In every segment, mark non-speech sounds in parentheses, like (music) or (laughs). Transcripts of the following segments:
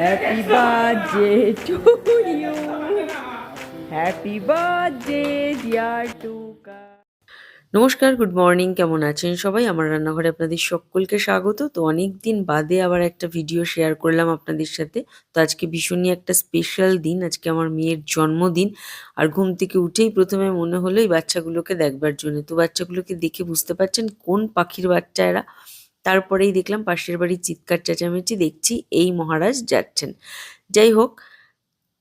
Happy birthday to you. Happy birthday, dear Tuka. নমস্কার good morning কেমন আছেন সবাই? আমার রান্নাঘরে আপনাদের সকলকে স্বাগত। তো অনেক দিন বাদে আবার একটা ভিডিও শেয়ার করলাম আপনাদের সাথে। তো আজকে ভীষণই একটা স্পেশাল দিন আজকে আমার মেয়ের জন্মদিন। আর ঘুম থেকে উঠেই প্রথমে মনে হলো এই বাচ্চাগুলোকে দেখবার জন্য। তো বাচ্চাগুলোকে দেখে বুঝতে পারছেন কোন পাখির বাচ্চা এরা? তারপরেই দেখলাম পাশের বাড়ির চিৎকার চেঁচামেচি দেখছি এই মহারাজ যাচ্ছেন। যাই হোক,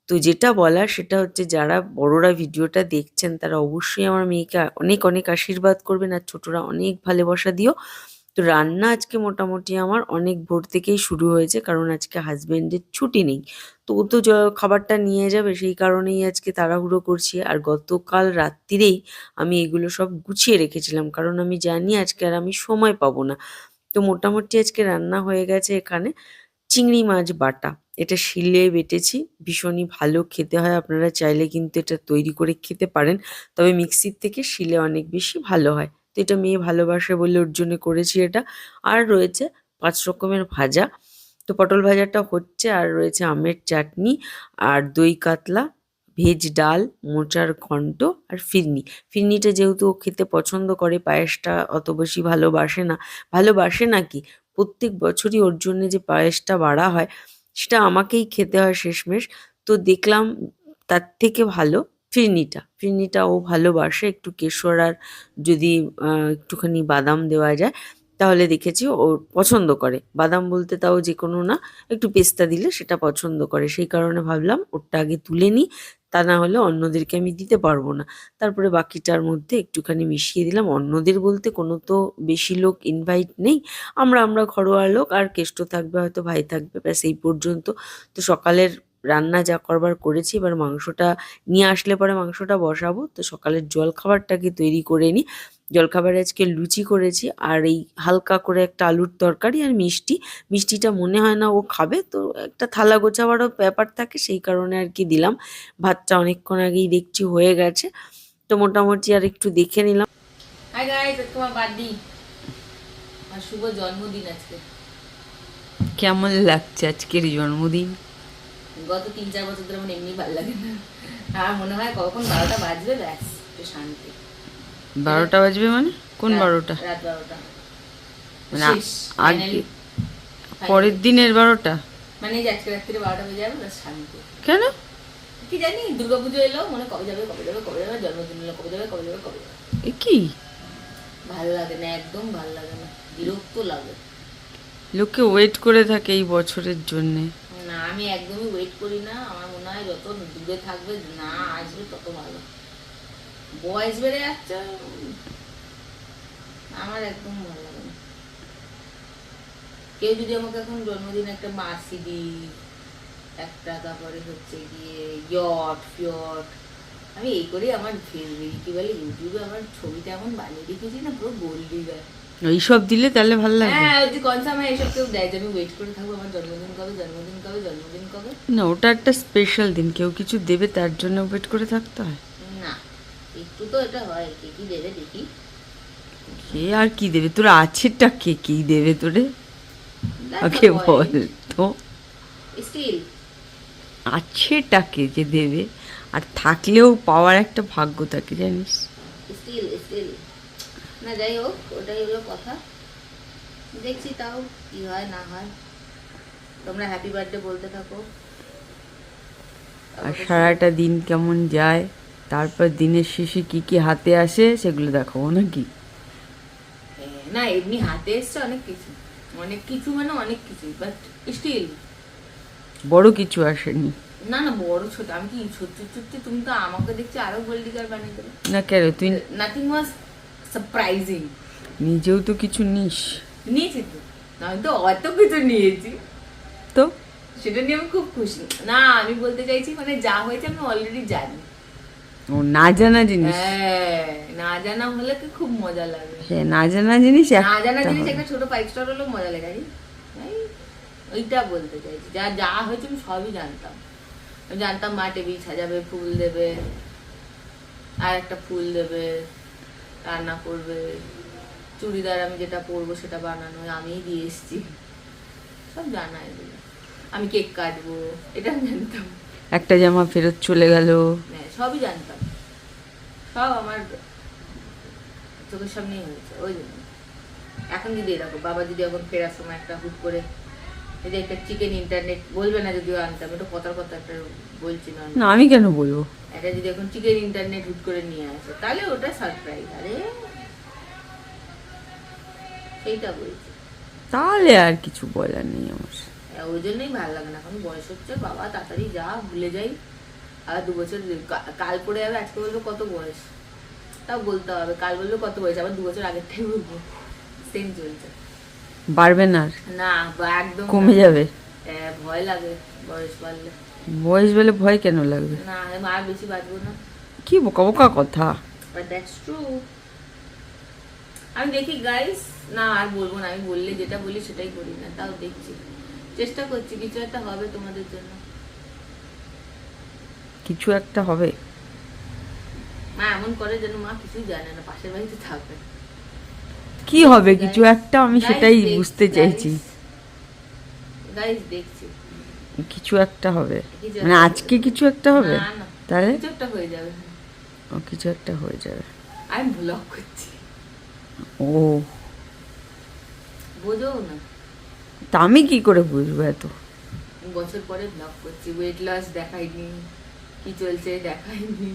তো যেটা বলার সেটা হচ্ছে যারা বড়রা ভিডিওটা দেখছেন তারা অবশ্যই আমার মেয়েকে অনেক অনেক আশীর্বাদ করবেন আর ছোটরা অনেক ভালোবাসা দিও। তো রান্না আজকে মোটামুটি আমার অনেক ভোর থেকেই শুরু হয়েছে কারণ আজকে হাজব্যান্ডের ছুটি নেই। তো ও তো খাবারটা নিয়ে যাবে সেই কারণেই আজকে তাড়াহুড়ো করছি আর গতকাল রাত্রিরেই আমি এগুলো সব গুছিয়ে রেখেছিলাম কারণ আমি জানি আজকে আর আমি সময় পাবো না। তো মোটামুটি আজকে রান্না হয়ে গেছে এখানে চিংড়ি মাছ বাটা। এটা শিলে বেটেছি, ভীষণই ভালো খেতে হয়। আপনারা চাইলে কিন্তু এটা তৈরি করে খেতে পারেন। তবে মিক্সির থেকে শিলে অনেক বেশি ভালো হয়। তো এটা মেয়ে ভালোবাসে বলে ওর জন্য করেছি এটা। আর রয়েছে পাঁচ রকমের ভাজা। তো পটল ভাজাটা হচ্ছে আর রয়েছে আমের চাটনি আর দই কাতলা ভেজ ডাল, মোচার ঘন্ট আর ফিরনি। ফিরনিটা যেহেতু ও খেতে পছন্দ করে, পায়েসটা অত বেশি ভালোবাসে না। ভালোবাসে নাকি প্রত্যেক বছরই ওর জন্য যে পায়েসটা বাড়া হয়, সেটা আমাকেই খেতে হয় শেষমেশ। তো দেখলাম তার থেকে ভালো ফিরনিটা। ফিরনিটা ও ভালোবাসে। একটু কেশর আর যদি একটুখানি বাদাম দেওয়া যায় তাহলে দেখেছি ও পছন্দ করে। বাদাম বলতে তাও যে কোনো না, একটু পেস্তা দিলে সেটা পছন্দ করে। সেই কারণে ভাবলাম ওরটা আগে তুলে নিই, তা না হলে অন্যদেরকে আমি দিতে পারব না। তারপরে বাকিটার মধ্যে একটুখানি মিশিয়ে দিলাম। অন্যদের বলতে কোনো তো বেশি লোক ইনভাইট নেই। আমরা আমরা ঘরোয়া লোক, আর কেষ্ট থাকবে, হয়তো ভাই থাকবে, ব্যাস এই পর্যন্ত। তো সকালের রান্না যা করবার করেছি, এবার মাংসটা, নিয়ে আসলে পরে মাংসটা বসাবো। তো সকালের জলখাবারটাকে তৈরি করে নিই। জলখাবারে আজকে লুচি করেছি আর এই হালকা করে একটা আলুর তরকারি আর মিষ্টি। মিষ্টিটা মনে হয় না ও খাবে তো একটা থালা গোছাবারও ব্যাপার থাকে সেই কারণে আর কি দিলাম। ভাতটা অনেকক্ষণ আগেই দেখছি হয়ে গেছে তো মোটামুটি আর একটু দেখে নিলাম। হাই গাইস তোমার বার্থডে আর শুভ জন্মদিন আজকে। কেমন লাগছে আজকের জন্মদিন? গত তিন চার বছর ধরে আমার এমনি ভালো লাগে না। আর মনে হয় কখন বারোটা বাজবে ব্যাস একটু শান্তি। বারোটা বাজবে মানে? কোন বারোটা? মানে আগে পরের দিনের বারোটা? মানে আজকে রাত্রে বারোটা বেজে যাবে কেন? কি জানি দুর্গাপুজো এলো মনে কবে যাবে কবে যাবে কবে যাবে জন্মদিন এলো কবে যাবে কবে যাবে কবে যাবে। কি? ভালো লাগে না একদম ভালো লাগে না বিরক্ত লাগে। লোকে ওয়েট করে থাকে এই বছরের জন্যে। না আমি একদমই ওয়েট করি না আমার মনে হয় যত দূরে থাকবে না আসবে তত ভালো। বয়স বেড়ে যাচ্ছে আমার একদম ভালো লাগে না। কেউ যদি আমাকে এখন জন্মদিন একটা মার্সিডিজ একটা তারপরে হচ্ছে গিয়ে ইয়ট ফিয়ট আমি এই করে আমার কি বলে ইউটিউবে আমার ছবিটা এমন বানিয়ে রেখেছি না পুরো গোল্ডি গায়ে। এইসব দিলে তাহলে ভালো লাগে। হ্যাঁ ওই যে কনসামে এইসব কেউ দেয় যে আমি ওয়েট করে থাকব আমার জন্মদিন কবে জন্মদিন কবে জন্মদিন কবে। না ওটা একটা স্পেশাল দিন। কেউ কিছু দেবে তার জন্য ওয়েট করে থাকতে হয়। একটু তো এটা হয় কে। কি দেবে দেখি। কে আর কি দেবে? তোর আছেটা কে? কি দেবে তোরে? ওকে বল তো Still, আছেটা কে যে দেবে? আর থাকলেও পাওয়ার একটা ভাগ্য থাকে জানিস? Still, still. না যাই হোক ওটাই হলো কথা। দেখছি তাও কি হয় না হয়। তোমরা হ্যাপি বার্থডে বলতে থাকো। আর সারাটা দিন কেমন যায়? তারপর দিনের শেষে কি কি হাতে আসে সেগুলো দেখাবো নাকি? না এমনি হাতে এসছে অনেক কিছু। অনেক কিছু মানে অনেক কিছু বাট স্টিল বড় কিছু আসেনি। না না বড় ছোট। আমি কি ছোট ছোট তুমি তো আমাকে দেখছি আরও গোল্ড ডিগার বানিয়ে দেবে। না কেন? তুই নাথিং ওয়াজ সারপ্রাইজিং নিজেও তো কিছু নিস। নিয়েছি তো। আমি তো অত কিছু নিয়েছি। তো? সেটা নিয়ে আমি খুব খুশি। না আমি বলতে চাইছি মানে যা হয়েছে আমি অলরেডি জানি। ও না জানা জিনিস। হ্যাঁ না জানা হলে খুব মজা লাগে। সে না জানা জিনিস না জানা জিনিস একটা ছোট ফাইভ স্টার হলেও মজা লাগে ওইটা বলতে চাইছি। যা যা হয়েছে আমি সবই জানতাম। আমি জানতাম মা টেবিল সাজাবে ফুল দেবে আর একটা ফুল দেবে রান্না করবে। চুড়িদার আমি যেটা পরবো সেটা বানানো আমিই দিয়ে এসছি। সব জানা এগুলো। আমি কেক কাটবো এটা আমি জানতাম। একটা জামা ফেরত চলে গেল। হ্যাঁ সবই জানতাম। সব আমার চোখের সামনেই হয়েছে ওই জন্য। এখন যদি এরকম বাবা যদি এখন ফেরার সময় একটা হুট করে যদি একটা চিকেন ইন্টারনেট বলবে না যদিও আনতাম এটা কথার কথা একটা বলছি না। আমি কেন বলব? এটা যদি এখন চিকেন ইন্টারনেট হুট করে নিয়ে আসে তাহলে ওটা সারপ্রাইজ আরে! সেইটা বলছি। তাহলে আর কিছু বলার নেই আমার। ওই জন্যই ভালো লাগে না। এখন বয়স হচ্ছে বাবা তাড়াতাড়ি যা ভুলে যাই। আর দু বছর কাল পড়ে যাবে আজকে বলব কত বয়স? তাও বলতে হবে কাল বলব কত বয়স? আবার দু বছর আগেরটাই বলব। সেম চলছে। বাড়বে না না একদম কমে যাবে? ভয় লাগে বয়স বাড়লে। বয়স বলে ভয় কেন লাগবে? না আমি আর বেশি বাঁচবো না। কি বোকা বোকা কথা? দ্যাটস ট্রু আমি দেখি গাইস না আর বলব না। আমি বললে যেটা বলি সেটাই করি না তাও দেখছি। চেষ্টা করছি কিছু একটা হবে তোমাদের জন্য। কিছু একটা হবে? মা এমন করে যেন মা কিছুই জানে না পাশের বাড়িতে থাকবে। কি হবে? কিছু একটা আমি সেটাই বুঝতে চাইছি। গাইস দেখছি। কিছু একটা হবে। মানে আজকে কিছু একটা হবে? তাহলে? কিছু একটা হয়ে যাবে। ও কিছু একটা হয়ে যাবে। আমি ব্লগ করছি। ও। বোঝো না। তা আমি কি করে বুঝব এত? বছর পরে ব্লগ করছি ওয়েট লস দেখাইনি কি চলছে দেখাইনি।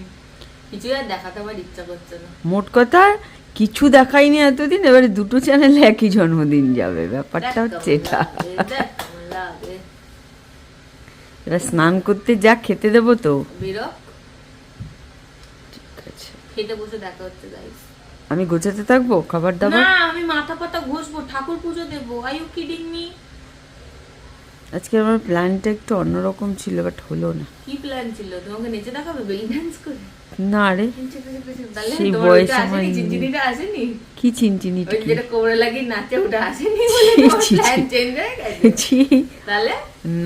কিছু আর দেখাতে আমার ইচ্ছা করছে না। মোট কথা কিছু দেখাইনি এতদিন এবারে দুটো চ্যানেলে একই জন্মদিন যাবে ব্যাপারটা হচ্ছে এটা। এবার স্নান করতে যা খেতে দেবো তো? বেরো ঠিক আছে। খেতে বসে দেখা হচ্ছে গাইস আমি গোছাতে থাকব? খাবার দাবার? না আমি মাথা পাতা ঘষবো ঠাকুর পুজো দেবো। আই ইউ কিডিং মি আজকে আমার প্ল্যানটা একটু অন্যরকম ছিল বাট হলো না। কি প্ল্যান ছিল? তোমাকে নেচে দেখাবে? বেলি ডান্স করে? না রে। সেই বয়স আমার চিনচিনিটা আসেনি? কি চিনচিনি ওই যেটা কোমরে লাগিয়ে নাচে ওটা আসেনি বলে প্ল্যান চেঞ্জ হয়ে গেছে? তাহলে?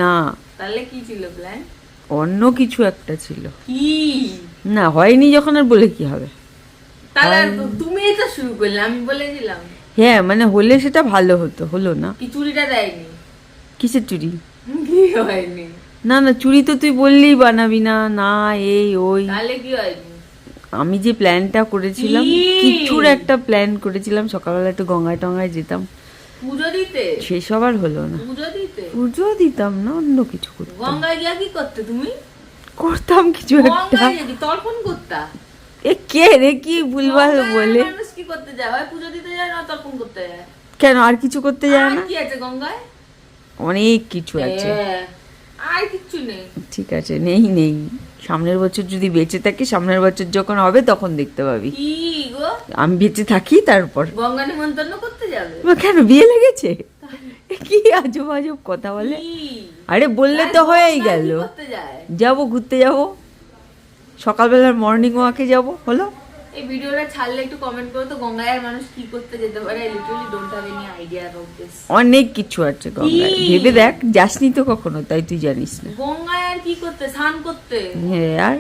না। তাহলে কি ছিল প্ল্যান অন্য কিছু একটা ছিল। কি? না হয়নি যখন আর বলে কি হবে? তাহলে তো শুরু করলে আমি বলেছিলাম হ্যাঁ মানে হলে সেটা ভালো হতো হলো না। কি চুরিটা দেয়নি? কিসের চুরি কি হয়নি? না না চুরি তো তুই বললেই বানাবি না না এই ওই। তাহলে কি হয়নি? আমি যে প্ল্যানটা করেছিলাম? কিছুর একটা প্ল্যান করেছিলাম সকালবেলা একটু গঙ্গায় টঙ্গায় যেতাম। পুজো দিতে? সেসব আর হলো না। পুজো দিতে? পুজো দিতাম না অন্য কিছু করতাম। গঙ্গায় গিয়া কি করতে তুমি? করতাম কিছু একটা। তর্পণ করতা? এ কে রে? কি ভুলভাল বলে? মানুষ কি করতে যায়? হয় পুজো দিতে যায় না তর্পণ করতে যায়। কেন আর কিছু করতে যায় না? কি আছে গঙ্গায়? অনেক কিছু আছে। আর কিচ্ছু নেই। ঠিক আছে নেই নেই। সামনের বছর যদি বেঁচে থাকি সামনের বছর যখন হবে তখন দেখতে পাবি। আমি বেঁচে থাকি তারপর। গঙ্গা নিমন্ত্রণ করতে যাবে? কেন বিয়ে লেগেছে? কি আজব আজব কথা বলে। আরে বললে তো হয়েই গেল। যাব ঘুরতে যাব। সকালবেলার মর্নিং ওয়াকে যাব হলো? এই ভিডিওটা ছাড়লে একটু কমেন্ট করো তো গঙ্গায় আর মানুষ কি করতে যেতে পারে? Literally don't have any idea about this অনেক কিছু আছে গঙ্গায়। ভেবে দেখ যাসনি তো কখনো তাই তুই জানিস না। গঙ্গায় আর কি করতে? স্নান করতে? হ্যাঁ আর?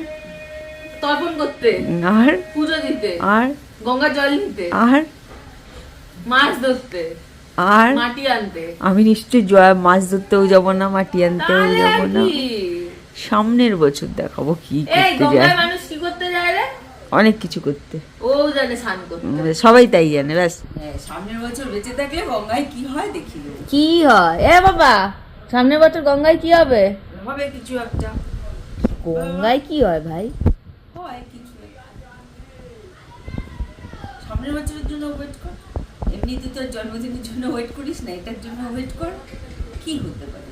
তর্পণ করতে? আর? পুজো দিতে? আর? গঙ্গা জল নিতে? আর? মাছ ধরতে? আর? মাটি আনতে? আমি নিশ্চয়ই মাছ ধরতেও যাব না মাটি আনতেও যাব না? সামনের বছর দেখাবো কি করতে যায়। মানুষ কি করতে যায় রে? অনেক কিছু করতে। ও জানে স্নান করতে। সবাই তাই জানে ব্যাস। হ্যাঁ সামনের বছর বেঁচে থাকলে গঙ্গায় কি হয় দেখি। কি হয়? এ বাবা সামনের বছর গঙ্গায় কি হবে? হবে কিছু একটা। গঙ্গায় কি হয় ভাই? হয় কিছু সামনের বছরের জন্য ওয়েট কর। এমনিতে তোর জন্মদিনের জন্য ওয়েট করিস না এটার জন্য ওয়েট কর। কি হতে পারে?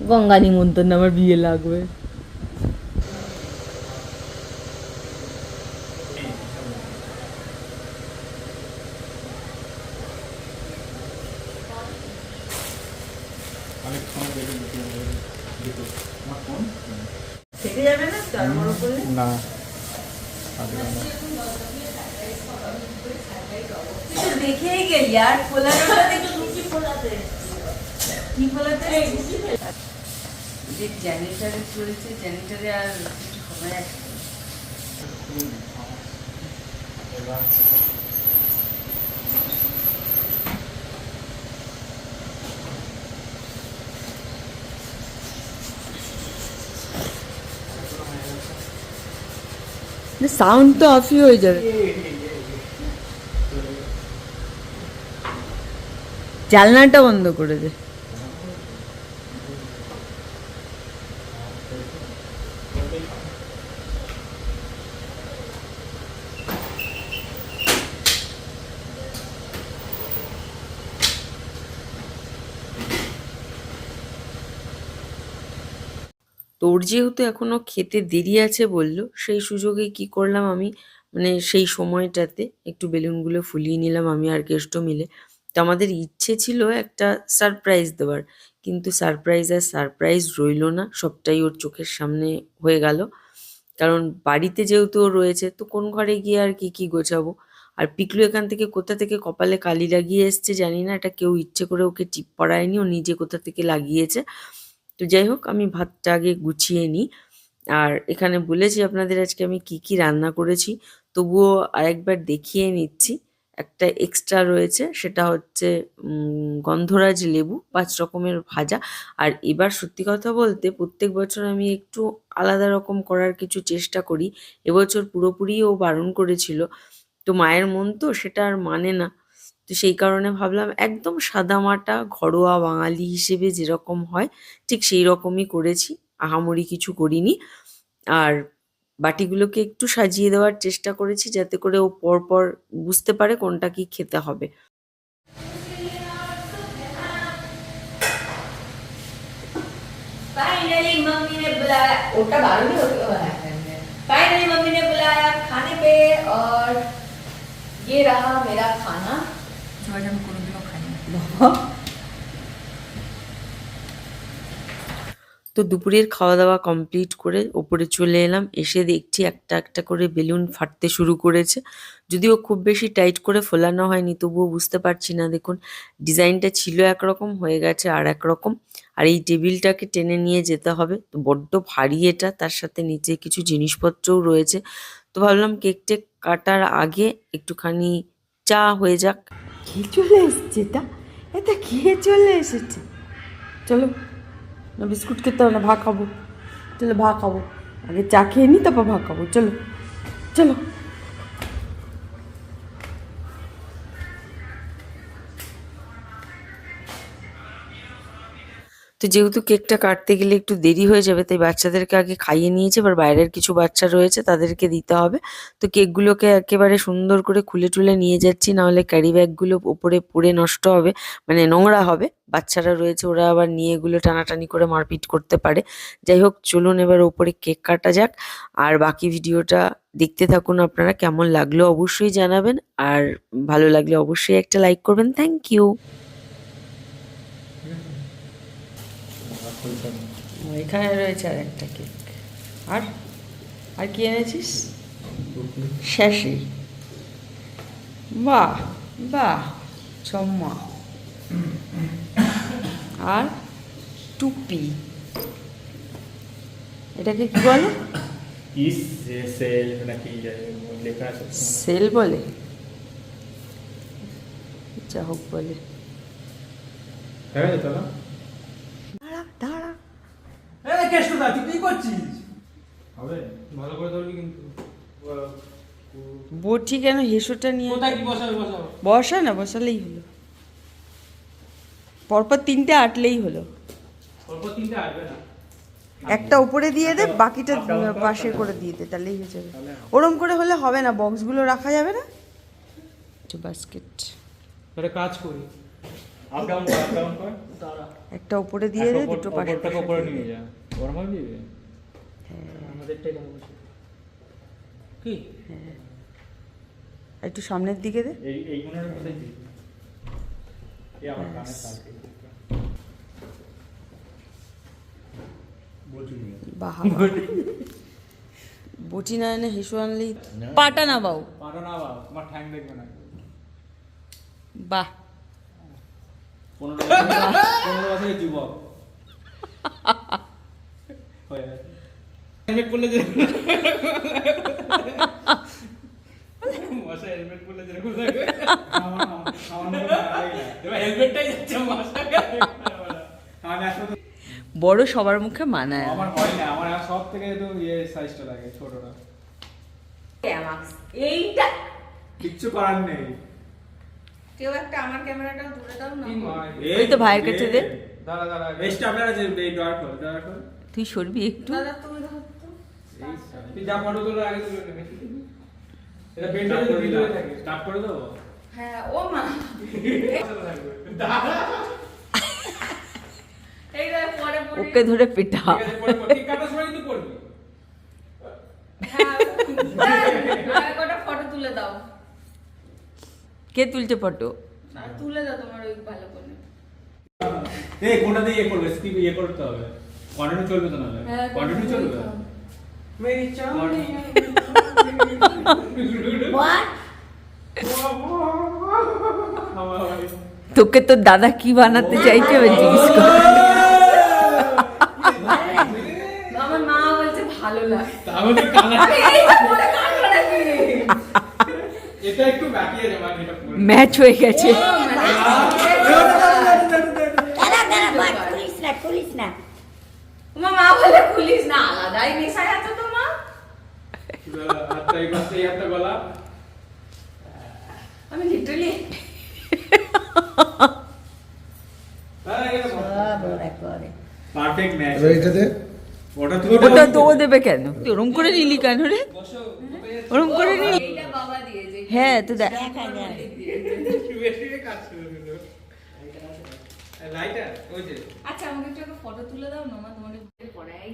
গঙ্গা নিমন্ত্রণ আমার বিয়ে লাগবে। না। দেখেই গেলি আর লুচি ফোলাতে কি ফোলাতে যে চলছে আর হবে সাউন্ড তো অফই হয়ে যাবে। জানলাটা বন্ধ করে দেয় যেহেতু এখনও খেতে দেরি আছে বলল, সেই সুযোগে কি করলাম আমি মানে সেই সময়টাতে একটু বেলুনগুলো ফুলিয়ে নিলাম আমি আর কেষ্ট মিলে। তো আমাদের ইচ্ছে ছিল একটা সারপ্রাইজ দেওয়ার, কিন্তু সারপ্রাইজ আর সারপ্রাইজ রইল না, সবটাই ওর চোখের সামনে হয়ে গেল। কারণ বাড়িতে যেহেতু ও রয়েছে, তো কোন ঘরে গিয়ে আর কি কি গোছাবো? আর পিকলু এখান থেকে কোথা থেকে কপালে কালি লাগিয়ে এসছে জানি না, এটা কেউ ইচ্ছে করে ওকে টিপ পড়ায়নি ও নিজে কোথা থেকে লাগিয়েছে। তো যাই হোক, আমি ভাতটা আগে গুছিয়ে নিই। আর এখানে বলেছি আপনাদের আজকে আমি কি কি রান্না করেছি, তবুও আরেকবার দেখিয়ে নিচ্ছি। একটা এক্সট্রা রয়েছে, সেটা হচ্ছে গন্ধরাজ লেবু, পাঁচ রকমের ভাজা। আর এবার সত্যি কথা বলতে প্রত্যেক বছর আমি একটু আলাদা রকম করার কিছু চেষ্টা করি। এবছর পুরোপুরি ও বারণ করেছিল। তো মায়ের মন তো সেটা আর মানে না। তো সেই কারণে ভাবলাম একদম সাদামাটা ঘরোয়া বাঙালি হিসেবে যেরকম হয় ঠিক সেই রকমই করেছি আহামরি কিছু করিনি আর বাটিগুলোকে একটু সাজিয়ে দেওয়ার চেষ্টা করেছি যাতে করে ও পরপর বুঝতে পারে কোনটা কি খেতে হবে फाइनली मम्मी ने बुलाया ओटा बालू भी होके बनाया फाइनली मम्मी ने बुलाया खाने पे और ये रहा मेरा खाना আমি কোনোদিনও তো দুপুরের খাওয়া দাওয়া কমপ্লিট করে ওপরে চলে এলাম। এসে দেখছি একটা একটা করে বেলুন ফাটতে শুরু করেছে। যদিও খুব বেশি টাইট করে ফোলানো হয়নি, তবুও বুঝতে পারছি না। দেখুন, ডিজাইনটা ছিল একরকম, হয়ে গেছে আর একরকম। আর এই টেবিলটাকে টেনে নিয়ে যেতে হবে। তো বড্ড ভারী এটা, তার সাথে নিচে কিছু জিনিসপত্রও রয়েছে। তো ভাবলাম কেক টেক কাটার আগে একটুখানি চা হয়ে যাক। খেয়ে চলে এসছে এটা? এটা খেয়ে চলে এসেছে? চলো, না বিস্কুট খেতে হবে না ভা খাব। চলো ভা খাব। আগে চা খেয়ে নি, তারপর ভা খাব। চলো চলো। তো যেহেতু কেকটা কাটতে গেলে একটু দেরি হয়ে যাবে, তাই বাচ্চাদেরকে আগে খাইয়ে নিয়েছে, এবার বাইরের কিছু বাচ্চা রয়েছে তাদেরকে দিতে হবে। তো কেকগুলোকে একেবারে সুন্দর করে খুলে টুলে নিয়ে যাচ্ছি, নাহলে ক্যারি ব্যাগগুলো ওপরে পড়ে নষ্ট হবে মানে নোংরা হবে। বাচ্চারা রয়েছে, ওরা আবার নিয়ে এগুলো টানাটানি করে মারপিট করতে পারে। যাই হোক, চলুন এবার ওপরে কেক কাটা যাক, আর বাকি ভিডিওটা দেখতে থাকুন আপনারা, কেমন লাগল অবশ্যই জানাবেন, আর ভালো লাগলে অবশ্যই একটা লাইক করবেন। Thank you. এখানে রয়েছে আর একটা কেক। আর আর কি এনেছিস? শেষে বাহ বাহ চম্মা। আর টুপি। এটাকে কি বলো? সেল বলে? যা হোক বলে। হ্যাঁ যেত না দাঁড়া দাঁড়া এই কেষ্টদা তুই কি করছিস। হবে ভালো করে ধরবি কিন্তু। বটি কেন হেসোটা নিয়ে কোথায় কি বসাবে বসাবো বসা না বসালেই হলো। পরপর তিনটে আটলেই হলো। অল্প তিনটে আসবে না। একটা উপরে দিয়ে দে বাকিটা পাশে করে দিয়ে দে তাহলেই হয়ে যাবে। ওরম করে হলে হবে না বক্সগুলো রাখা যাবে না? বাস্কেট একটা কাজ করি। একটা উপরে দিয়ে দে দুটো পাশে উপরে নিয়ে যা। গরম হবে আমাদেরটাই কেন বলছি কি? একটু সামনের দিকে দে। এই এইগুলোর কোথায় দিবি এই আমার কানে থাকে বটি না এনে হেসো আনলেই পাটা না বাউ। পারো না বাবা তোমার ঠ্যাং দেখবে না। বাহ। পনেরো বছরের যুবক। (laughs) বড় সবার মুখে মানায় আমার হয় না আমার সব থেকে তো ইয়ে সাইজটা লাগে ছোটটা এইটা কিচ্ছু করার নেই কেউ একটা আমার ক্যামেরাটাও ধরে দাও না ওই তো ভাইয়ের কাছে দে। দাঁড়া দাঁড়া এই স্টাপলার আছে এই ড্রয়ার খোল ড্রয়ার খোল তুই সরবি একটু। ফটো হ্যাঁ ওকে ধরে পেটা। করবি। হ্যাঁ ফটো তুলে দাও। কে তুলছে ফটো তুলে দাও তোমার ওই ভালো করে। এই কোনটা দিয়ে ইয়ে করবে? স্কিপ ইয়ে করতে হবে। কন্টিনিউ চলবে তো না? হ্যাঁ কন্টিনিউ চলবে? মেরি তোকে তোর দাদা কি বানাতে চাইছে এবার জিজ্ঞেস কর। আমার মা বলছে ভালো লাগে। তাহলে কালার আরে এই পরে কাটবো নাকি? এটা একটু বাকি আছে মানে এটা পুরো ম্যাচ হয়ে গেছে বলে খুলিস না আলাদাই নেশায় আছো তো মা হাতটা এই পাশে হাতটা গলা আমি লিটারালি পারফেক্ট ম্যাচ এবার এটাতে ওটা তুমি ওটা তো দেবে কেন? তুই ওরম করে নিলি কেন রে? ওরম করে নিলি। হ্যাঁ তো দেখ। আচ্ছা আমাকে একটু ফটো তুলে দাও না তোমাকে পড়াই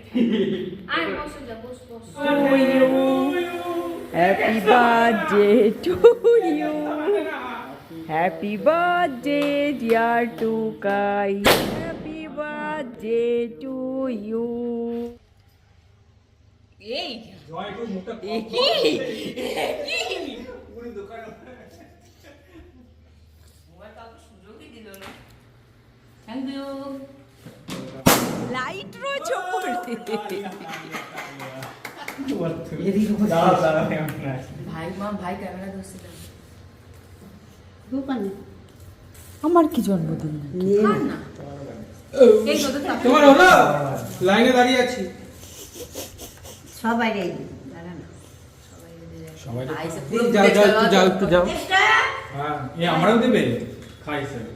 আয় বসো যা বস বস happy birthday to you happy birthday dear Tukai happy birthday to you এই জয় একটু মুখটা থ্যাংক ইউ লাইট রয়েছে। ভাই মা ভাই ক্যামেরা ধরছে আমার কি জন্মদিন? তোমার হলো? লাইনে দাঁড়িয়ে আছি। সবাই ভাই সে যাও যাও একটু যাও একটু যাও। হ্যাঁ। এ আমরাও দেবে? খাই স্যার।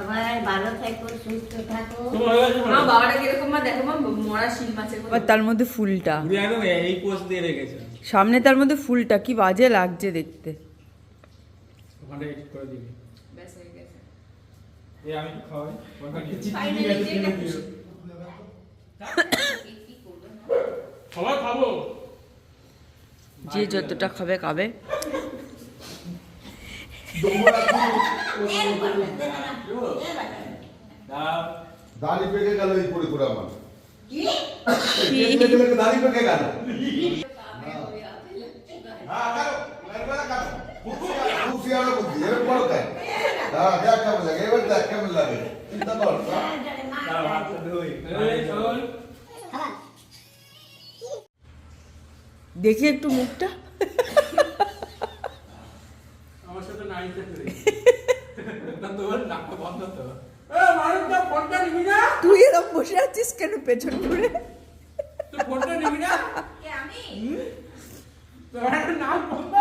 সবাই ভালো থাকো সুস্থ থাকো। তোমার গেছে মা বাবাটা কীরকম মা দেখো মা মরা শিল মাছের মতো। তার মধ্যে ফুলটা। এই পোস্ট দিয়ে রেখেছে। সামনে তার মধ্যে ফুলটা কি বাজে লাগছে দেখতে। এডিট করে দিবি। ব্যাস হয়ে গেছে। এই আমি খাওয়াই। (coughs) খাব। যে যতটা খাবে খাবে। দাড়ি পেকে গেল এই করে করে আমার কি? দাড়ি পেকে গেল। হ্যাঁ কারও একবার তুই এরকম বসে আছিস কেন পেছন ঘুরে? তুই ফোনটা নিবি না? কে আমি? তোর নাম বন্ধ